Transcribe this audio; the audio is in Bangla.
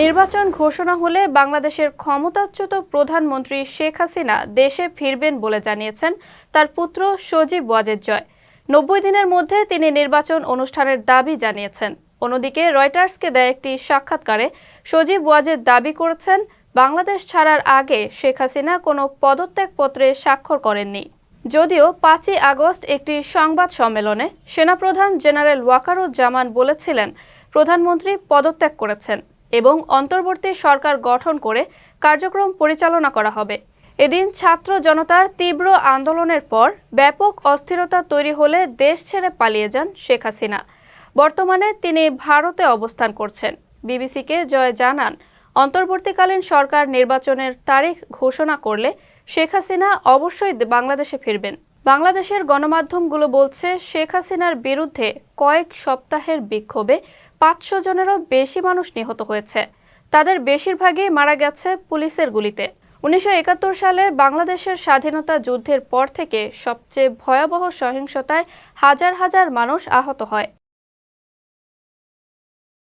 নির্বাচন ঘোষণা হলে বাংলাদেশের ক্ষমতাচ্যুত প্রধানমন্ত্রী শেখ হাসিনা দেশে ফিরবেন বলে জানিয়েছেন তার পুত্র সজীব ওয়াজেদ জয়। নব্বই দিনের মধ্যে তিনি নির্বাচন অনুষ্ঠানের দাবি জানিয়েছেন। অন্যদিকে রয়টার্সকে দেয় একটি সাক্ষাৎকারে সজীব ওয়াজেদ দাবি করেছেন, বাংলাদেশ ছাড়ার আগে শেখ হাসিনা কোনো পদত্যাগপত্রে স্বাক্ষর করেননি। যদিও পাঁচই আগস্ট একটি সংবাদ সম্মেলনে সেনাপ্রধান জেনারেল ওয়াকারুজ্জামান বলেছিলেন, প্রধানমন্ত্রী পদত্যাগ করেছেন। এবং অন্তর্বর্তী সরকার গঠন করে কার্যক্রম পরিচালনা করা হবে। এদিন ছাত্র জনতার তীব্র আন্দোলনের পর ব্যাপক অস্থিরতা তৈরি হলে দেশ ছেড়ে পালিয়ে যান শেখ হাসিনা। বর্তমানে তিনি ভারতে অবস্থান করছেন। বিবিসিকে জয় জানান, অন্তর্বর্তীকালীন সরকার নির্বাচনের তারিখ ঘোষণা করলে শেখ হাসিনা অবশ্যই বাংলাদেশে ফিরবেন। বাংলাদেশের গণমাধ্যমগুলো বলছে, শেখ হাসিনার বিরুদ্ধে কয়েক সপ্তাহের বিক্ষোভে পাঁচশো জনেরও বেশি মানুষ নিহত হয়েছে। তাদের বেশিরভাগই মারা গেছে পুলিশের গুলিতে। উনিশশো একাত্তর সালে বাংলাদেশের স্বাধীনতা যুদ্ধের পর থেকে সবচেয়ে ভয়াবহ সহিংসতায় হাজার হাজার মানুষ আহত হয়।